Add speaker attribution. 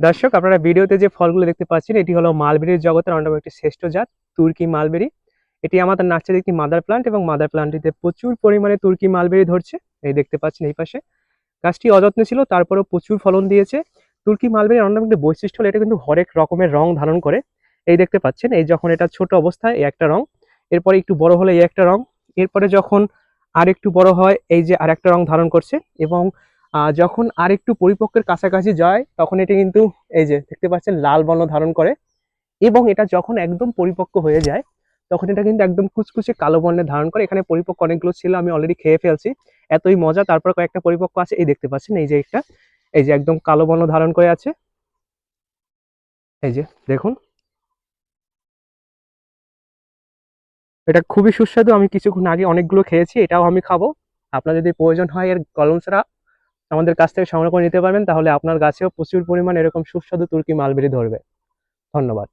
Speaker 1: দর্শক, আপনারা ভিডিওতে যে ফলগুলো দেখতে পাচ্ছেন, এটি হলো মালবেরির জগতের অন্যতম একটি শ্রেষ্ঠ জাত, তুর্কি মালবেরি। এটি আমাদের নার্সারির একটি মাদার প্লান্ট এবং মাদার প্লান্টটিতে প্রচুর পরিমাণে তুর্কি মালবেরি ধরছে। এই দেখতে পাচ্ছেন এই পাশে। গাছটি অযত্নে ছিল, তারপরেও প্রচুর ফলন দিয়েছে। তুর্কি মালবেরির অন্যতম একটি বৈশিষ্ট্য হলো, এটা কিন্তু হরেক রকমের রং ধারণ করে। এই দেখতে পাচ্ছেন, এই যখন এটা ছোট অবস্থায়, এই একটা রং। এরপরে একটু বড় হলে এই একটা রং। এরপরে যখন আর একটু বড় হয়, এই যে আর একটা রং ধারণ করছে এবং যখন আর একটু পরিপক্কের কাছাকাছি যায়, তখন এটা কিন্তু এই যে দেখতে পাচ্ছেন, লাল বর্ণ ধারণ করে এবং এটা যখন একদম পরিপক্ক হয়ে যায়, তখন এটা কিন্তু একদম কুচকুচে কালো বর্ণের ধারণ করে। এখানে পরিপক্ক অনেকগুলো ছিল, আমি অলরেডি খেয়ে ফেলছি। এতই মজা, তারপর কয়েকটা পরিপক্ক আছে, এই দেখতে পাচ্ছেন, এই যে একটা, এই যে একদম কালো বর্ণ ধারণ করে আছে। এই যে, দেখুন। এটা খুবই সুস্বাদু, আমি কিছুক্ষণ আগে অনেকগুলো খেয়েছি, এটাও আমি খাব। আপনার যদি প্রয়োজন হয়, এর কলম ছাড়া আমাদের কাছ থেকে সংরক্ষণ নিতে পারবেন, তাহলে আপনার গাছেও প্রচুর পরিমাণ এরকম সুস্বাদু তুর্কি মালবেরি ধরবে। ধন্যবাদ।